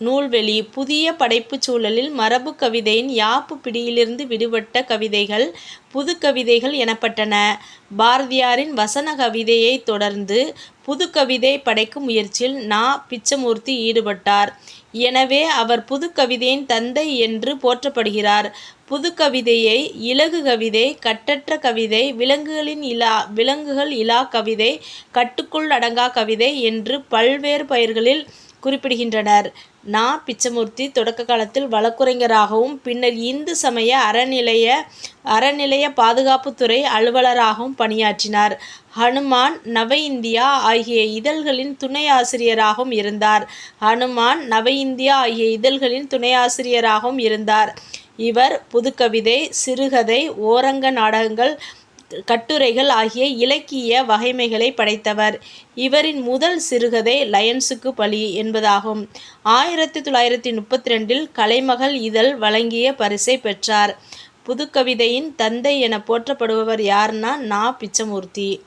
நூல்வெளி புதிய படைப்புச் சூழலில் மரபுக் கவிதையின் யாப்பு பிடியிலிருந்து விடுபட்ட கவிதைகள் புதுக்கவிதைகள் எனப்பட்டன. பாரதியாரின் வசன கவிதையைத் தொடர்ந்து புது கவிதை படைக்கும் முயற்சியில் நா. பிச்சமூர்த்தி ஈடுபட்டார். எனவே அவர் புது கவிதையின் தந்தை என்று போற்றப்படுகிறார். புதுக்கவிதையை இலகு கவிதை, கட்டற்ற கவிதை, விலங்குகளின் இலா விலங்குகள் இலா கவிதை, கட்டுக்குள் அடங்கா கவிதை என்று பல்வேறு பெயர்களில் குறிப்பிடுகின்றனர். நா. பிச்சமூர்த்தி தொடக்க காலத்தில் வழக்குரைஞராகவும் பின்னர் இந்து சமய அறநிலைய அறநிலைய பாதுகாப்புத்துறை அலுவலராகவும் பணியாற்றினார். ஹனுமான், நவ இந்தியா ஆகிய இதழ்களின் துணை ஆசிரியராகவும் இருந்தார். ஹனுமான், நவ இந்தியா ஆகிய இதழ்களின் துணையாசிரியராகவும் இருந்தார். இவர் புதுக்கவிதை, சிறுகதை, ஓரங்க நாடகங்கள், கட்டுரைகள் ஆகிய இலக்கிய வகைமைகளைப் படைத்தவர். இவரின் முதல் சிறுகதை லயன்ஸுக்கு பலி என்பதாகும். ஆயிரத்தி தொள்ளாயிரத்தி முப்பத்தி ரெண்டில் கலைமகள் இதழ் வழங்கிய பரிசை பெற்றார். புதுக்கவிதையின் தந்தை என போற்றப்படுபவர் யார்னா நா. பிச்சமூர்த்தி.